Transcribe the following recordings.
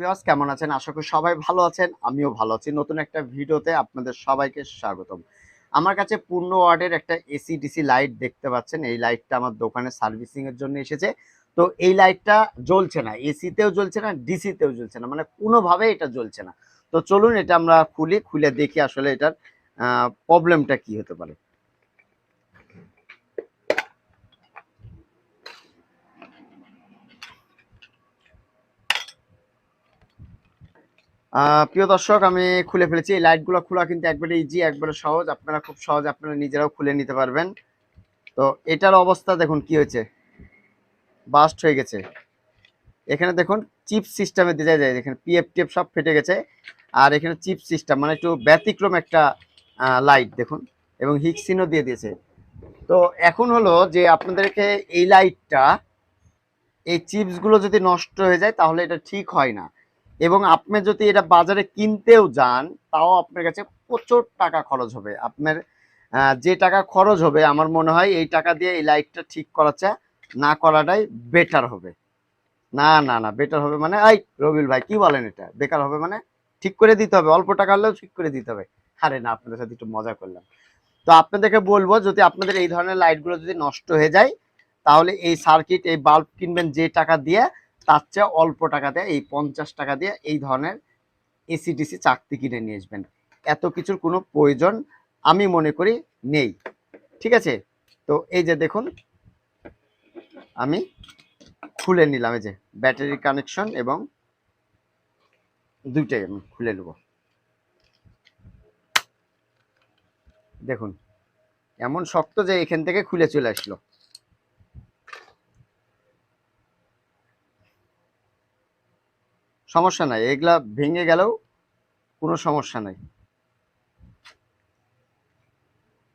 Viewers, কেমন আছেন? আশা করি সবাই ভালো আছেন, আমিও ভালো আছি। নতুন একটা ভিডিওতে আপনাদের সবাইকে স্বাগতম। আমার কাছে পূর্ণ ওয়ার্ডের একটা এসি ডিসি লাইট দেখতে পাচ্ছেন। এই লাইটটা আমার দোকানে সার্ভিসিং এর জন্য এসেছে। তো এই লাইটটা জ্বলছে না। এসিতেও জ্বলছে না ডিসিতেও জ্বলছে না। মানে কোনোভাবে এটা জ্বলছে না। তো চলুন এটা আমরা খুলি, খুলে দেখি আসলে এটার প্রবলেমটা কি হতে পারে। প্রিয় দর্শক, আমি খুলে ফেলেছি। এই লাইটগুলো খোলা কিন্তু একবারে ইজি একবারে সহজ। আপনারা খুব সহজ আপনারা নিজেরাও খুলে নিতে পারবেন। তো এটার অবস্থা দেখুন কি হয়েছে। বাস্ট হয়ে গেছে। এখানে দেখুন চিপ সিস্টেমে দিয়ে। যায় এখানে পিএফ টিএফ সব ফেটে গেছে। আর এখানে চিপ সিস্টেম মানে একটু ব্যতিক্রম একটা লাইট দেখুন। এবং হিক্সিনও দিয়ে দিয়েছে। তো এখন হলো যে আপনাদেরকে এই লাইটটা এই চিপসগুলো যদি নষ্ট হয়ে যায়, তাহলে এটা ঠিক হয় না। এবং আপনি যদি এটা বাজারে কিনতেও যান, তাও আপনার কাছে প্রচুর টাকা খরচ হবে। আপনার যে টাকা খরচ হবে, আমার মনে হয় এই টাকা দিয়ে এই লাইটটা ঠিক করাচ্ছে না করাটাই বেটার হবে। না না না বেটার হবে মানে এই রবিল ভাই, কি বলেন এটা? বেকার হবে মানে ঠিক করে দিতে হবে, অল্প টাকা হলেও ঠিক করে দিতে হবে। আরে না, আপনাদের সাথে একটু মজা করলাম। তো আপনাদেরকে বলব, যদি আপনাদের এই ধরনের লাইটগুলো যদি নষ্ট হয়ে যায়, তাহলে এই সার্কিট, এই বাল্ব কিনবেন যে টাকা দিয়ে তার চেয়ে অল্প টাকা টাকাতে এই পঞ্চাশ টাকা দিয়ে এই ধরনের এসিডিসি চাকতি কিনে নিয়ে আসবেন। এত কিছুর কোনো প্রয়োজন আমি মনে করি নেই। ঠিক আছে? তো এই যে দেখুন, আমি খুলে নিলাম, এই যে ব্যাটারি কানেকশন এবং দুইটাই আমি খুলে নেব। দেখুন, এমন শক্ত যে এখান থেকে খুলে চলে আসলো। সমস্যা নাই, এগুলা ভেঙে গেলেও কোনো সমস্যা নাই।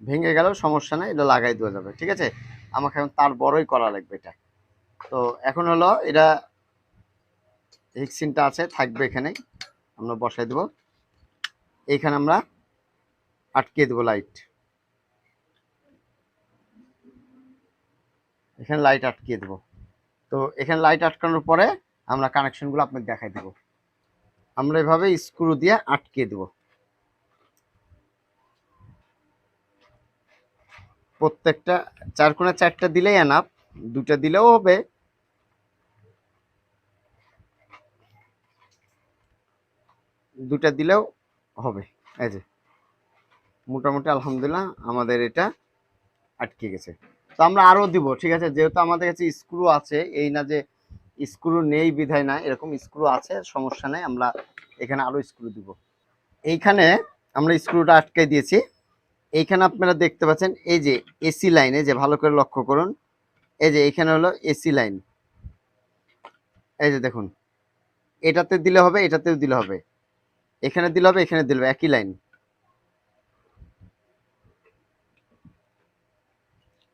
ভেঙে গেলেও সমস্যা নাই, এটা লাগাই দেওয়া যাবে, ঠিক আছে? আমাকে এখন তার বড়ই করা লাগবে এটা। তো এখন হলো এটা হিক্সিনটা আছে, থাকবে এখানে, আমরা বসাই দেবো। এইখানে আমরা আটকে দেবো লাইট এখানে লাইট আটকিয়ে দেবো। তো এখানে লাইট আটকানোর পরে আমরা কানেকশনগুলো আপনাকে দেখাই দেবো। আমরা এভাবে স্ক্রু দিয়ে আটকে দেবো। প্রত্যেকটা, চার কোণে চারটা দিলেই এনাফ দুটা দিলেও হবে। দুটা দিলেও হবে, এই যে। মোটামুটি আলহামদুলিল্লাহ আমাদের এটা আটকে গেছে। তো আমরা আরও দিব, ঠিক আছে? যেহেতু আমাদের কাছে স্ক্রু আছে, এই না যে স্ক্রু নেই, বিধায় না এরকম স্ক্রু আছে, সমস্যা নেই, আমরা এখানে আরও স্ক্রু দিব। এইখানে আমরা স্ক্রুটা আটকে দিয়েছি। এইখানে আপনারা দেখতে পাচ্ছেন, এই যে এসি লাইনে যে ভালো করে লক্ষ্য করুন, এই যে এখানে হলো এসি লাইন এই যে দেখুন, এটাতে দিলে হবে, এটাতেও দিলে হবে। এখানে দিলে হবে, এখানে দিলে হবে, একই লাইন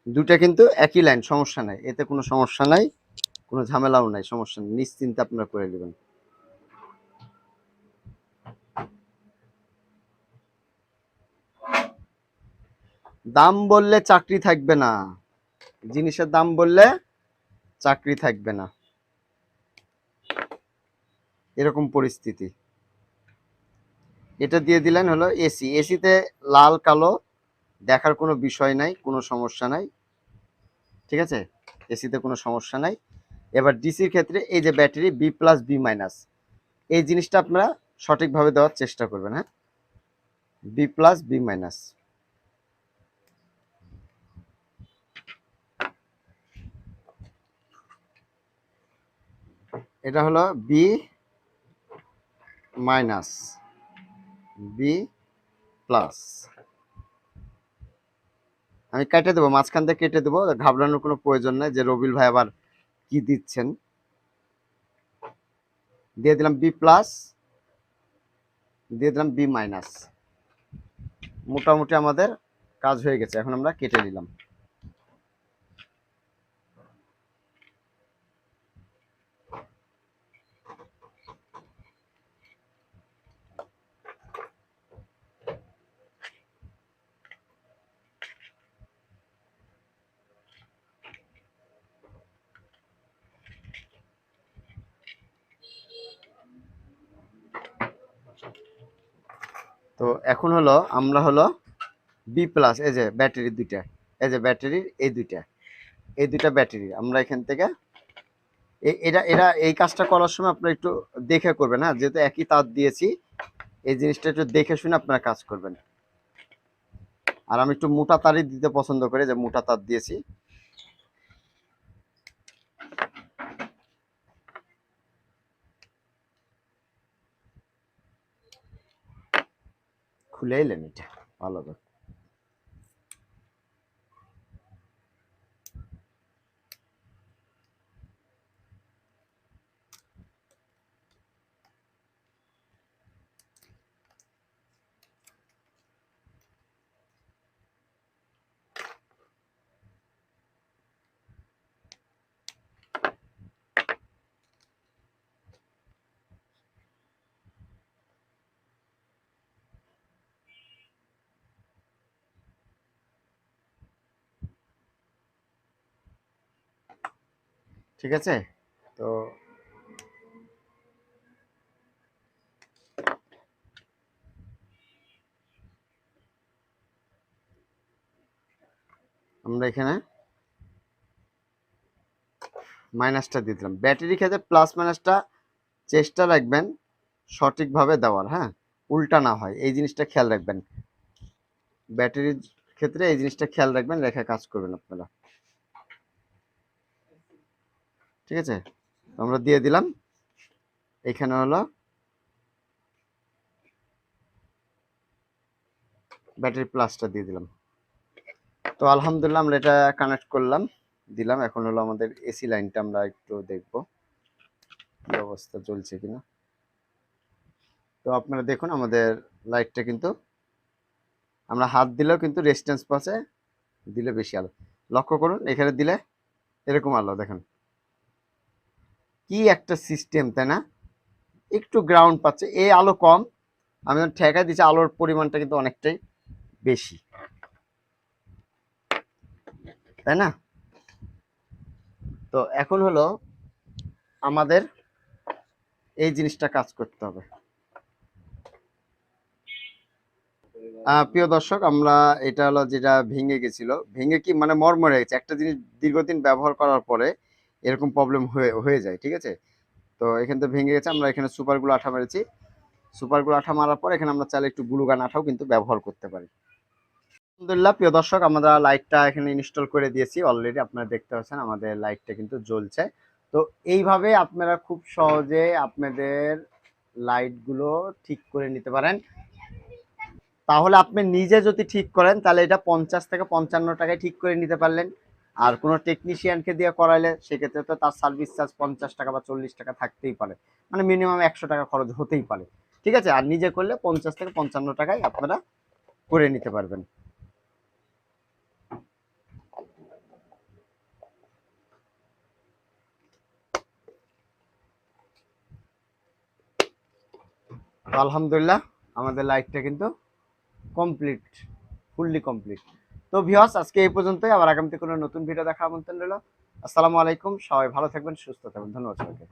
দুটা কিন্তু একই লাইন সমস্যা নাই, এতে কোনো সমস্যা নাই। কোনো ঝামেলাও নাই, সমস্যা নেই। নিশ্চিন্তে আপনারা করে নেবেন। দাম বললে চাকরি থাকবে না। জিনিসের দাম বললে চাকরি থাকবে না। এরকম পরিস্থিতি। এটা দিয়ে দিলেন হলো এসি এসিতে লাল, কালো দেখার কোনো বিষয় নাই, কোনো সমস্যা নাই। ঠিক আছে? এসিতে কোনো সমস্যা নাই। এবার ডিসির ক্ষেত্রে এই যে battery B plus B minus এই জিনিসটা আপনারা সঠিকভাবে দেওয়ার চেষ্টা করবেন হ্যাঁ? বি প্লাস বি মাইনাস এটা হলো বি মাইনাস বি প্লাস আমি কেটে দেবো, মাঝখান থেকে কেটে দেবো, ঘাবড়ানোর কোনো প্রয়োজন নেই, যে রবিল ভাই আবার কি দিচ্ছেন? দিয়ে দিলাম বি প্লাস দিয়ে দিলাম বি মাইনাস মোটামুটি আমাদের কাজ হয়ে গেছে, এখন আমরা কেটে নিলাম। তো এখন হলো আমরা হলো বি প্লাস এই যে ব্যাটারি দুইটা। এই যে ব্যাটারির এই দুইটা। এই দুইটা ব্যাটারি আমরা এখান থেকে এটা এটা এই কাজটা করার সময় আপনারা একটু দেখে করবেন হ্যাঁ? যেহেতু একই তার দিয়েছি, এই জিনিসটা একটু দেখে শুনে আপনারা কাজ করবেন। আর আমি একটু মোটা তারই দিতে পছন্দ করি, যে মোটা তার দিয়েছি। খুলে এলেন এটা ভালো করে ঠিক আছে? তো আমরা এখানে মাইনাসটা দিয়ে দিলাম। ব্যাটারি ক্ষেত্রে প্লাস মাইনাসটা চেষ্টা রাখবেন সঠিকভাবে দেওয়ার হ্যাঁ? উল্টা না হয়, এই জিনিসটা খেয়াল রাখবেন। ব্যাটারির ক্ষেত্রে এই জিনিসটা খেয়াল রাখবেন, রেখে কাজ করবেন আপনারা। ঠিক আছে? আমরা দিয়ে দিলাম। এখানে হলো ব্যাটারি প্লাসটা দিয়ে দিলাম। তো আলহামদুলিল্লাহ আমরা এটা কানেক্ট করলাম, দিলাম। এখন হলো আমাদের এসি লাইনটা আমরা একটু দেখব কি অবস্থা চলছে কিনা। তো আপনারা দেখুন, আমাদের লাইটটা কিন্তু আমরা হাত দিলেও কিন্তু রেজিস্ট্যান্স পাচ্ছে, দিলে বেশি আলো। লক্ষ্য করুন, এখানে দিলে এরকম আলো, দেখেন। কি একটা সিস্টেম তাই না? একটু গ্রাউন্ড পাচ্ছে। এই আলো কম, আমি যখন ঠেকা দিচ্ছি আলোর পরিমাণটা কিন্তু অনেকটাই বেশি। তাই না? তো এখন হলো আমাদের এই জিনিসটা কাজ করতে হবে। প্রিয় দর্শক, আমরা এটা হলো যেটা ভেঙে গেছিল। ভেঙে কি মানে মরমরে গেছে। একটা জিনিস দীর্ঘদিন ব্যবহার করার পরে এরকম প্রবলেম হয়ে হয়ে যায়, ঠিক আছে? তো এখান থেকে ভেঙে গেছে, আমরা এখানে সুপারগুলো আঠা মেরেছি। সুপারগুলো আঠা মারার পর এখানে আমরা চাইলে একটু গ্লুগান আঠাও কিন্তু ব্যবহার করতে পারি। আলহামদুলিল্লাহ, প্রিয় দর্শক, আমরা লাইটটা এখানে ইনস্টল করে দিয়েছি। অলরেডি আপনারা দেখতে পাচ্ছেন, আমাদের লাইটটা কিন্তু জ্বলছে। তো এইভাবে আপনারা খুব সহজে আপনাদের লাইটগুলো ঠিক করে নিতে পারেন। তাহলে আপনি নিজে যদি ঠিক করেন, তাহলে এটা পঞ্চাশ থেকে পঞ্চান্ন টাকায় ঠিক করে নিতে পারলেন। আর কোনো টেকনিশিয়ানকে দিয়ে করাইলে সেক্ষেত্রে তো তার সার্ভিস চার্জ পঞ্চাশ টাকা বা চল্লিশ টাকা থাকতেই পারে। মানে মিনিমাম একশো টাকা খরচ হতেই পারে। ঠিক আছে? আর নিজে করলে পঞ্চাশ থেকে পঞ্চান্ন টাকায় আপনারা করে নিতে পারবেন। আলহামদুলিল্লাহ, আমাদের লাইটটা কিন্তু কমপ্লিট ফুললি কমপ্লিট তো ভিওস আজকে এই পর্যন্তই। আবার আগামীতে কোনো নতুন ভিডিও দেখা আমন্ত্রণ রইল। আসসালামু আলাইকুম। সবাই ভালো থাকবেন, সুস্থ থাকবেন। ধন্যবাদ সবাইকে।